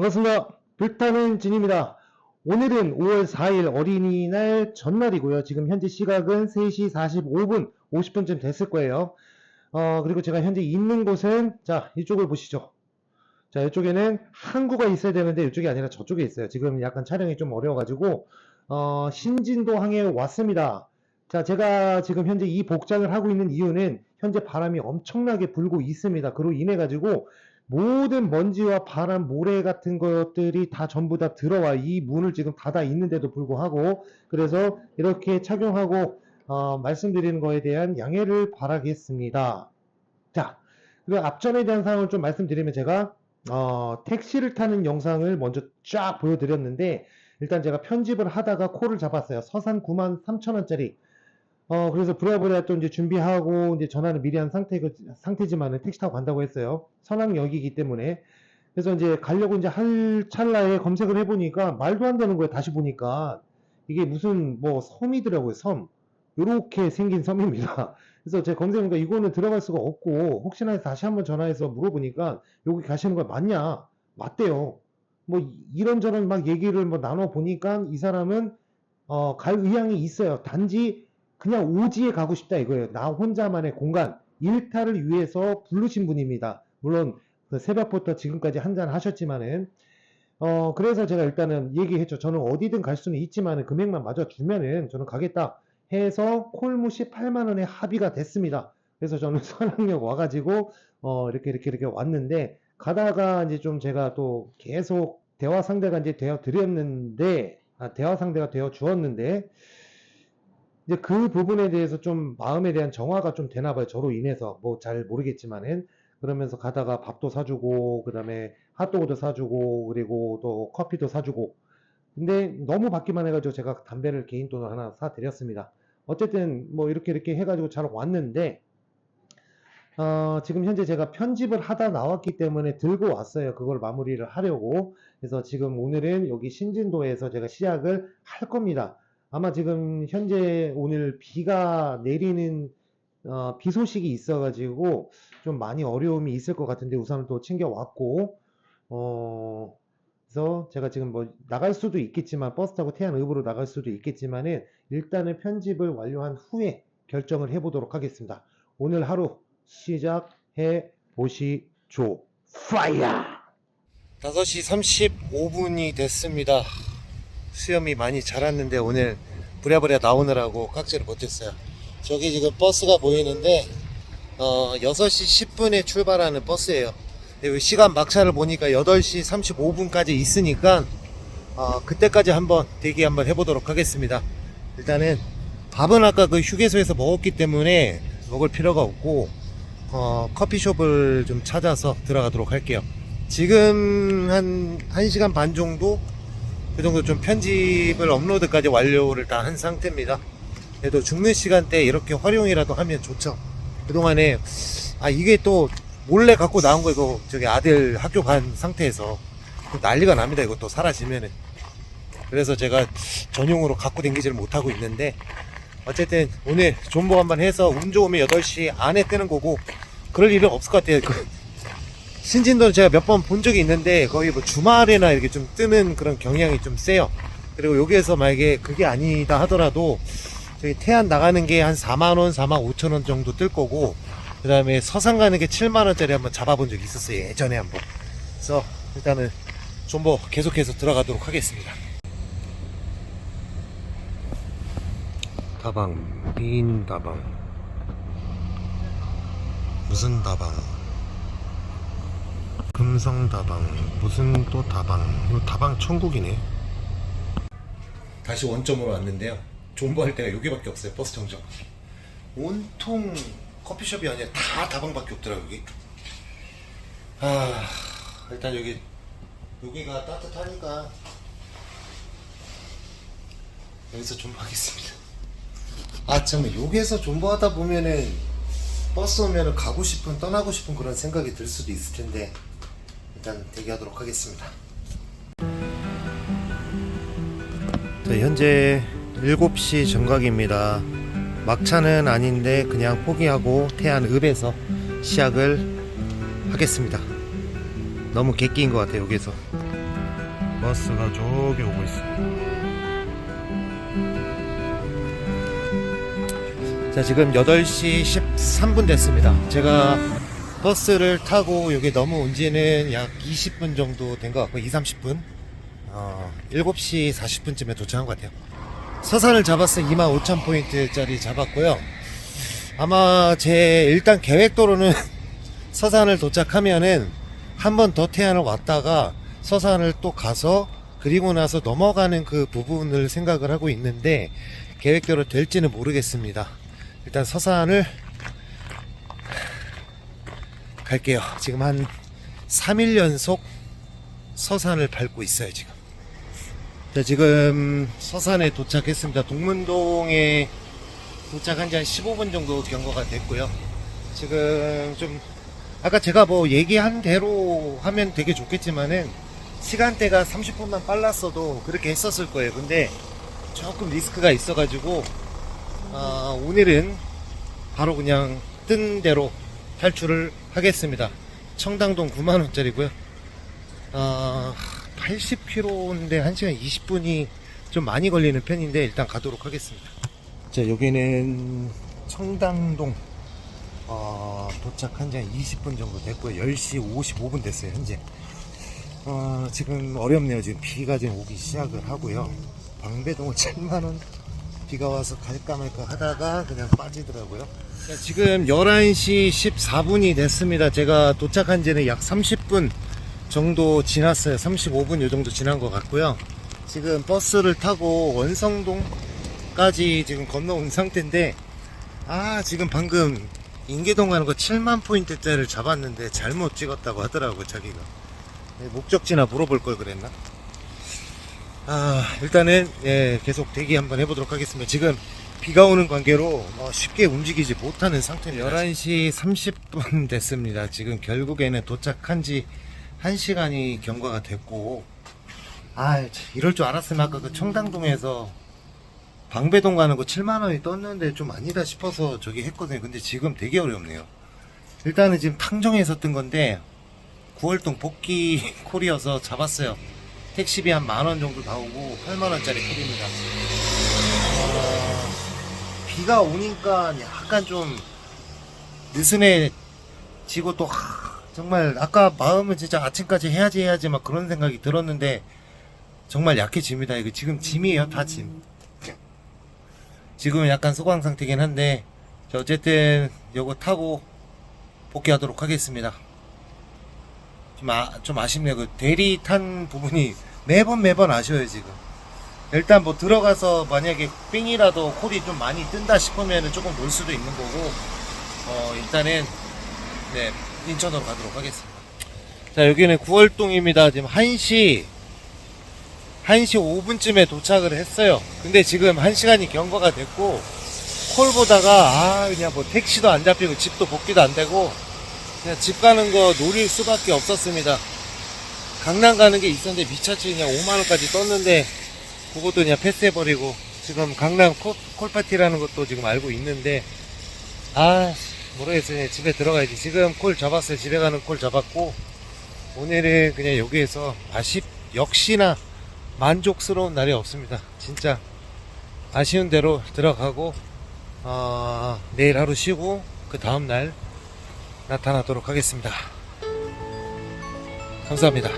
반갑습니다. 불타는 진입니다. 오늘은 5월 4일 어린이날 전날이고요. 지금 현재 시각은 3시 45분, 50분쯤 됐을 거예요. 어, 그리고 제가 현재 있는 곳은, 자, 이쪽을 보시죠. 자, 이쪽에는 항구가 있어야 되는데 이쪽이 아니라 저쪽에 있어요. 지금 약간 촬영이 좀 어려워가지고, 어, 신진도 항에 왔습니다. 자, 제가 지금 현재 이 복장을 하고 있는 이유는 현재 바람이 엄청나게 불고 있습니다. 그로 인해 가지고 모든 먼지와 바람, 모래 같은 것들이 다 전부 다 들어와 이 문을 지금 닫아 있는데도 불구하고 그래서 이렇게 착용하고 어, 말씀드리는 거에 대한 양해를 바라겠습니다. 자, 그리고 앞전에 대한 사항을 좀 말씀드리면 제가 어, 택시를 타는 영상을 먼저 쫙 보여드렸는데 일단 제가 편집을 하다가 콜을 잡았어요. 서산 9만 3천 원짜리. 어, 그래서 부랴부랴 또 이제 준비하고 이제 전화를 미리 한 상태, 상태지만은 택시 타고 간다고 했어요. 선악역이기 때문에. 그래서 이제 가려고 이제 할 찰나에 검색을 해보니까 말도 안 되는 거예요. 다시 보니까. 이게 무슨 뭐 섬이더라고요. 섬. 요렇게 생긴 섬입니다. 그래서 제가 검색해보니까 이거는 들어갈 수가 없고 혹시나 해서 다시 한번 전화해서 물어보니까 여기 가시는 거 맞냐? 맞대요. 뭐 이런저런 막 얘기를 뭐 나눠 보니까 이 사람은 어, 갈 의향이 있어요. 단지 그냥 오지에 가고 싶다 이거예요. 나 혼자만의 공간, 일탈을 위해서 부르신 분입니다. 물론 그 새벽부터 지금까지 한잔 하셨지만은 어 그래서 제가 일단은 얘기했죠. 저는 어디든 갈 수는 있지만은 금액만 맞아 주면은 저는 가겠다 해서 콜무시 8만 원에 합의가 됐습니다. 그래서 저는 선악역 와가지고 어 이렇게 이렇게 이렇게 왔는데 가다가 이제 좀 제가 또 계속 대화 상대가 이제 되어 드렸는데 아, 대화 상대가 되어 주었는데 이제 그 부분에 대해서 좀 마음에 대한 정화가 좀 되나 봐요. 저로 인해서 뭐 잘 모르겠지만은 그러면서 가다가 밥도 사주고 그다음에 핫도그도 사주고 그리고 또 커피도 사주고 근데 너무 받기만 해가지고 제가 담배를 개인 돈으로 하나 사드렸습니다. 어쨌든 뭐 이렇게 이렇게 해가지고 잘 왔는데 어, 지금 현재 제가 편집을 하다 나왔기 때문에 들고 왔어요. 그걸 마무리를 하려고. 그래서 지금 오늘은 여기 신진도에서 제가 시작을 할 겁니다. 아마 지금 현재 오늘 비가 내리는 어, 비 소식이 있어가지고 좀 많이 어려움이 있을 것 같은데 우선은 또 챙겨왔고 어, 그래서 제가 지금 뭐 나갈 수도 있겠지만 버스 타고 태안읍으로 나갈 수도 있겠지만은 일단은 편집을 완료한 후에 결정을 해보도록 하겠습니다. 오늘 하루 시작해 보시죠. 파이어! 5시 35분이 됐습니다. 수염이 많이 자랐는데 오늘 부랴부랴 나오느라고 깍지를 못했어요. 저기 지금 버스가 보이는데 어, 6시 10분에 출발하는 버스예요. 시간 막차를 보니까 8시 35분까지 있으니까 어, 그때까지 한번 대기 한번 해보도록 하겠습니다. 일단은 밥은 아까 그 휴게소에서 먹었기 때문에 먹을 필요가 없고 어, 커피숍을 좀 찾아서 들어가도록 할게요. 지금 한 1시간 반 정도 그 정도 좀 편집을 업로드까지 완료를 다 한 상태입니다. 그래도 죽는 시간대 이렇게 활용이라도 하면 좋죠. 그동안에 아 이게 또 몰래 갖고 나온 거 이거 저기 아들 학교 간 상태에서 또 난리가 납니다. 또 사라지면은. 그래서 제가 전용으로 갖고 다니지를 못하고 있는데 어쨌든 오늘 존버 한번 해서 운 좋으면 8시 안에 뜨는 거고 그럴 일은 없을 것 같아요. 그 신진도는 제가 몇 번 본 적이 있는데 거의 뭐 주말에나 이렇게 좀 뜨는 그런 경향이 좀 세요. 그리고 여기에서 만약에 그게 아니다 하더라도 저기 태안 나가는 게 한 4만원, 4만 5천원 정도 뜰 거고 그 다음에 서산 가는 게 7만원짜리 한번 잡아본 적이 있었어요. 예전에 한번. 그래서 일단은 존버 계속해서 들어가도록 하겠습니다. 다방, 빈 다방. 무슨 다방? 금성 다방, 무슨 또 다방? 이거 다방 천국이네. 다시 원점으로 왔는데요. 존버할 때가 여기밖에 없어요. 버스 정점. 온통 커피숍이 아니라 다 다방밖에 없더라 여기. 아 일단 여기 여기가 따뜻하니까 여기서 존버하겠습니다. 아 잠깐 여기에서 존버하다 보면은 버스 오면은 가고 싶은 떠나고 싶은 그런 생각이 들 수도 있을 텐데 일단 대기하도록 하겠습니다. 자, 현재 7시 정각입니다. 막차는 아닌데 그냥 포기하고 태안읍에서 시작을 하겠습니다. 너무 객기인 것 같아요, 여기서. 버스가 저기 오고 있습니다. 자, 지금 8시 13분 됐습니다. 제가 버스를 타고 여기 넘어온 지는 약 20분 정도 된 것 같고, 2, 30분. 어, 7시 40분쯤에 도착한 것 같아요. 서산을 잡았어요. 25,000포인트짜리 잡았고요. 아마 제 일단 계획도로는 서산을 도착하면은 한 번 더 태안을 왔다가 서산을 또 가서 그리고 나서 넘어가는 그 부분을 생각을 하고 있는데 계획대로 될지는 모르겠습니다. 일단 서산을 갈게요. 지금 한 3일 연속 서산을 밟고 있어요, 지금. 자, 지금 서산에 도착했습니다. 동문동에 도착한 지 한 15분 정도 경과가 됐고요. 지금 좀 아까 제가 뭐 얘기한 대로 하면 되게 좋겠지만은 시간대가 30분만 빨랐어도 그렇게 했었을 거예요. 근데 조금 리스크가 있어가지고 아, 오늘은 바로 그냥 뜬 대로 탈출을 하겠습니다. 청당동 9만원짜리고요. 아, 80km인데 1시간 20분이 좀 많이 걸리는 편인데 일단 가도록 하겠습니다. 자, 여기는 청당동 어, 도착한 지 한 20분 정도 됐고요. 10시 55분 됐어요, 현재. 어, 지금 어렵네요. 지금 비가 지금 오기 시작을 하고요. 방배동은 7만원 비가 와서 갈까 말까 하다가 그냥 빠지더라고요. 자, 지금 11시 14분이 됐습니다. 제가 도착한 지는 약 30분 정도 지났어요. 35분 요 정도 지난 것 같고요. 지금 버스를 타고 원성동까지 지금 건너온 상태인데, 아, 지금 방금 인계동 가는 거 7만 포인트짜리를 잡았는데 잘못 찍었다고 하더라고, 자기가. 네, 목적지나 물어볼 걸 그랬나? 아, 일단은, 예, 계속 대기 한번 해보도록 하겠습니다. 지금 비가 오는 관계로 어, 쉽게 움직이지 못하는 상태입니다. 11시 30분 됐습니다. 지금 결국에는 도착한 지 1시간이 경과가 됐고, 아, 참, 이럴 줄 알았으면 아까 그 청당동에서 방배동 가는 거 7만 원이 떴는데 좀 아니다 싶어서 저기 했거든요. 근데 지금 되게 어렵네요. 일단은 지금 탕정에서 뜬 건데, 9월동 복귀 콜이어서 잡았어요. 택시비 한 만 원 정도 나오고 8만 원짜리 콜입니다. 어, 비가 오니까 약간 좀 느슨해지고 또 하, 정말 아까 마음은 진짜 아침까지 해야지 해야지 막 그런 생각이 들었는데 정말 약해집니다. 이거 지금 짐이에요, 다 짐. 지금은 약간 소강 상태긴 한데 자, 어쨌든 요거 타고 복귀하도록 하겠습니다. 좀, 아, 좀 아쉽네요. 그 대리 탄 부분이 매번 매번 아쉬워요, 지금. 일단 뭐 들어가서 만약에 삥이라도 콜이 좀 많이 뜬다 싶으면 조금 놀 수도 있는 거고, 어, 일단은, 네, 인천으로 가도록 하겠습니다. 자, 여기는 9월동입니다. 지금 1시, 1시 5분쯤에 도착을 했어요. 근데 지금 1시간이 경과가 됐고, 콜 보다가, 아, 그냥 뭐 택시도 안 잡히고 집도 복귀도 안 되고, 그냥 집 가는 거 노릴 수밖에 없었습니다. 강남 가는 게 있었는데 미쳤지 그냥 5만원까지 떴는데 그것도 그냥 패스해버리고 지금 강남 콜, 콜파티라는 것도 지금 알고 있는데 아 모르겠어요. 집에 들어가야지. 지금 콜 잡았어요. 집에 가는 콜 잡았고 오늘은 그냥 여기에서 아쉽 역시나 만족스러운 날이 없습니다. 진짜 아쉬운 대로 들어가고 어, 내일 하루 쉬고 그 다음날 나타나도록 하겠습니다. 감사합니다.